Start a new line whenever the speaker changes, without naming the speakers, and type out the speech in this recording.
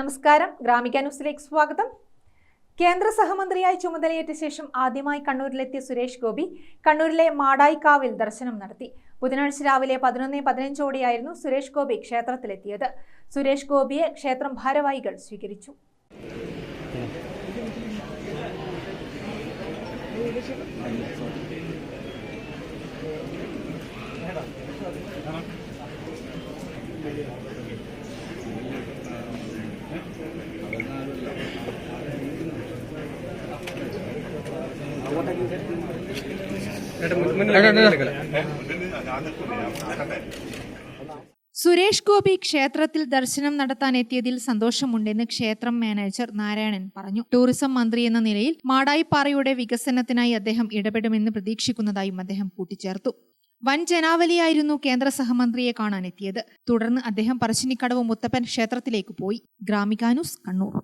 നമസ്കാരം. ഗ്രാമിക ന്യൂസിലേക്ക് സ്വാഗതം. കേന്ദ്ര സഹമന്ത്രിയായി ചുമതലയേറ്റ ശേഷം ആദ്യമായി കണ്ണൂരിലെത്തിയ സുരേഷ് ഗോപി കണ്ണൂരിലെ മാടായിക്കാവിൽ ദർശനം നടത്തി. ബുധനാഴ്ച രാവിലെ പതിനൊന്ന് പതിനഞ്ചോടെയായിരുന്നു സുരേഷ് ഗോപി ക്ഷേത്രത്തിലെത്തിയത്. സുരേഷ് ഗോപിയെ ക്ഷേത്രം ഭാരവാഹികൾ സ്വീകരിച്ചു. സുരേഷ് ഗോപി ക്ഷേത്രത്തിൽ ദർശനം നടത്താൻ എത്തിയതിൽ സന്തോഷമുണ്ടെന്ന് ക്ഷേത്രം മാനേജർ നാരായണൻ പറഞ്ഞു. ടൂറിസം മന്ത്രി എന്ന നിലയിൽ മാടായിപ്പാറയുടെ വികസനത്തിനായി അദ്ദേഹം ഇടപെടുമെന്ന് പ്രതീക്ഷിക്കുന്നതായും അദ്ദേഹം കൂട്ടിച്ചേർത്തു. വൻ ജനാവലിയായിരുന്നു കേന്ദ്ര സഹമന്ത്രിയെ കാണാനെത്തിയത്. തുടർന്ന് അദ്ദേഹം പറശ്ശിനിക്കടവ് മുത്തപ്പൻ ക്ഷേത്രത്തിലേക്ക് പോയി. ഗ്രാമികാനുസ് കണ്ണൂർ.